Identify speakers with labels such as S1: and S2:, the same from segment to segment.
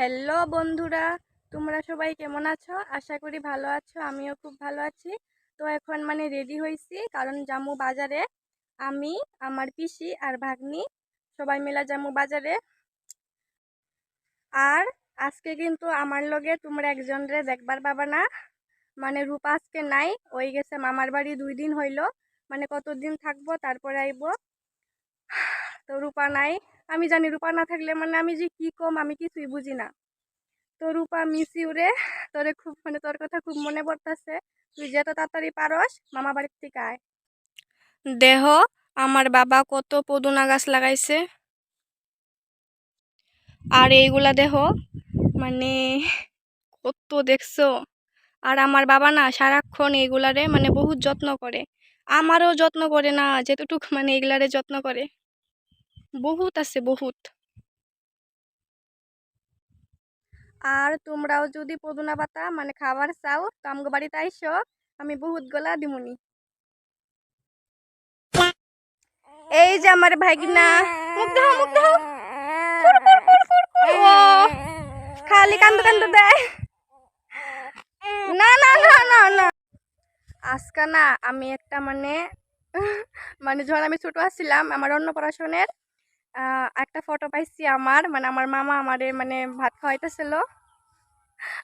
S1: Hello বন্ধুরা, তোমরা সবাই কেমন আছো? আশা করি ভালো আছো, আমিও খুব ভালো আছি। তো এখন মানে রেডি হয়েছি কারণ জামু বাজারে আমি, আমার পিসি আর ভাগ্নি সবাই মিলে জামু বাজারে। আর আজকে কিন্তু আমার লগে তোমরা একজন রে দেখবার পাবা না। মানে রূপা আজকে নাই, ওই গেছে মামার বাড়ি দুই দিন হইল। মানে কতদিন থাকব, তারপরে আইবো। তো রূপা নাই। আমি জানি রূপা না থাকলে মানে আমি যে কি কম আমি কিছুই বুঝি না। তো রূপা মিস ইউ রে। তোরে খুব মানে তোর কথা খুব মনে পড়তেছে। তুই যত তাড়াতাড়ি পারস, মামা বাড়ির থেকে আয়। দেহ, আমার বাবা কত পদুনা গাছ লাগাইছে। আর এইগুলা দেহ মানে কত দেখছ। আর আমার বাবা না সারাক্ষণ এইগুলারে মানে বহুত যত্ন করে। আমারও যত্ন করে না, যেতটুক মানে এগুলারে যত্ন করে। বহুত আছে বহুত। আর তোমরাও যদি পদুনা পাতা মানে খাবার চাও তো বাড়িতে আইসো আমি বহুত গলা দিমুনি। এই যে আমার ভাগিনা। মুখ দাও মুখ খালি কান্দ কান্দ দেয়। না না না না না। আজকে না আমি একটা মানে মানে যখন আমি ছোট আসছিলাম আমার অন্নপ্রাশনের আহ, একটা ফটো পাইছি আমার মানে আমার মামা আমারে মানে ভাত খাওয়াইতেছিল।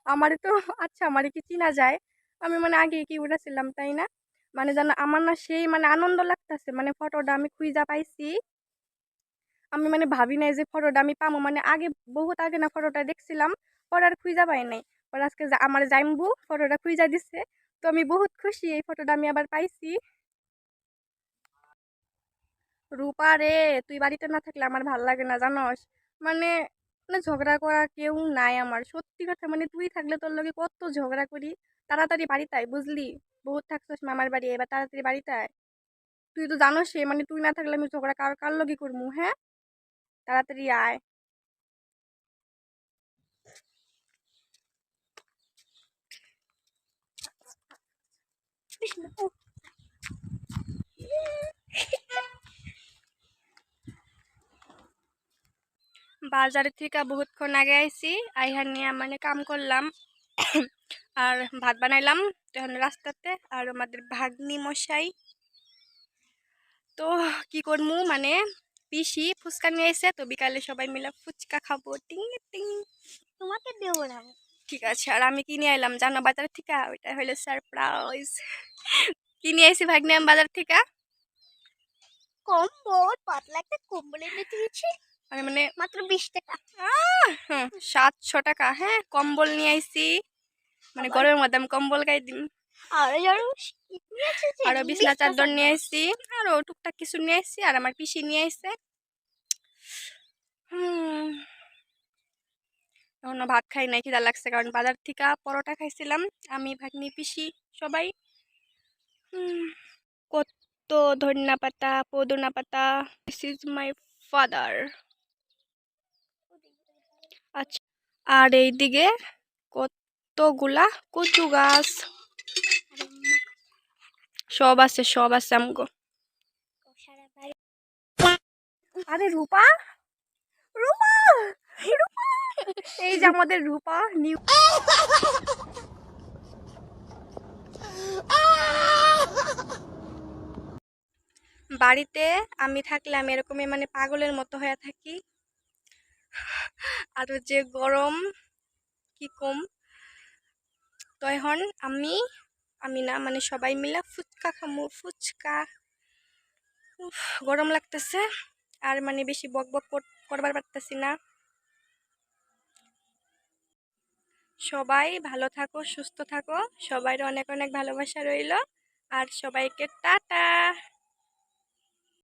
S1: আমারে তো আচ্ছা আমারে কি চিনা যায়? আমি মানে আগে কি উঠেছিলাম তাই না? মানে জানো আমার না সেই মানে আনন্দ লাগতেছে মানে ফটোটা আমি খুঁজা পাইছি। আমি মানে ভাবি নাই যে ফটোটা আমি পামো মানে আগে বহুত আগে না ফটোটা দেখছিলাম, পরে আর খুঁজা পাই নাই। পরে আজকে আমার জাইমবু ফটোটা খুঁজা দিছে। তো আমি বহুত খুশি এই ফটোটা আমি আবার পাইছি। রূপা রে, তুই বাড়িতে না থাকলে আমার ভালো লাগে না, জানস? মানে মানে ঝগড়া করা কেউ নাই আমার। সত্যি কথা মানে তুই থাকলে তোর লগে কত ঝগড়া করি। তাড়াতাড়ি বাড়িতে বুঝলি? বহুত থাকছিস মামার বাড়ি, এবার তাড়াতাড়ি বাড়িতে আয় তুই তো জানোস মানে তুই না থাকলে আমি ঝগড়া কার কার লগে করব হ্যাঁ? তাড়াতাড়ি আয়। বাজার থেকে বহুতক্ষণ আগে আইছি আইহার নিয়ে মানে কাম করলাম। আর ভাত বানাইলাম তখন রাস্তাতে আর আমাদের ভাগ্নি মশাই। তো কি করমু মানে পিসি ফুচকা নিয়ে এসে তো বিকালে সবাই মিলে ফুচকা খাব। টিং টিং।
S2: তোমাকে দেবো না।
S1: ঠিক আছে আর আমি কিনে আইলাম জানো বাজার থেকে? ওইটা হইল সারপ্রাইজ। কিনে আইছি ভাগ্নি আমি বাজার থেকে?
S2: কম্বল পাতলা একটা কম্বল এনে দিয়েছি।
S1: আমি মানে
S2: মাত্র বিশ টাকা।
S1: সাতশো টাকা হ্যাঁ কম্বল নিয়ে আইছি। মানে গরমের মধ্যে আমি কম্বল গাই দিম। আরও বিছনা চাদর নিয়ে আসছি আরও টুকটাক কিছু নিয়ে আসছি আর আমার পিসি নিয়ে আসছে হুম। এখনও ভাত খাই নাই খিদা লাগছে কারণ বাজার থেকে পরোটা খাইছিলাম। আমি ভাগ্নি পিসি সবাই। কত ধনিয়া পাতা পদনা পাতা দিস ইজ মাই ফাদার আচ্ছা এই দিকে কতগুলা কচু গাছ। সব আছে সব আছে আমগো। আরে রূপা রূপা এই যে আমাদের রূপা, নিউ বাড়িতে আমি থাকলে আমি এরকমই মানে পাগলের মতো হয়ে থাকি। আর যে গরম, কি কম? তো এখন আমি আমি না মানে সবাই মিলে ফুচকা খামু, ফুচকা। গরম লাগতেছে। আর মানে বেশি বক বক করবার পারতেছি না। সবাই ভালো থাকো, সুস্থ থাকো। সবাই অনেক অনেক ভালোবাসা রইল। আর সবাইকে টাটা!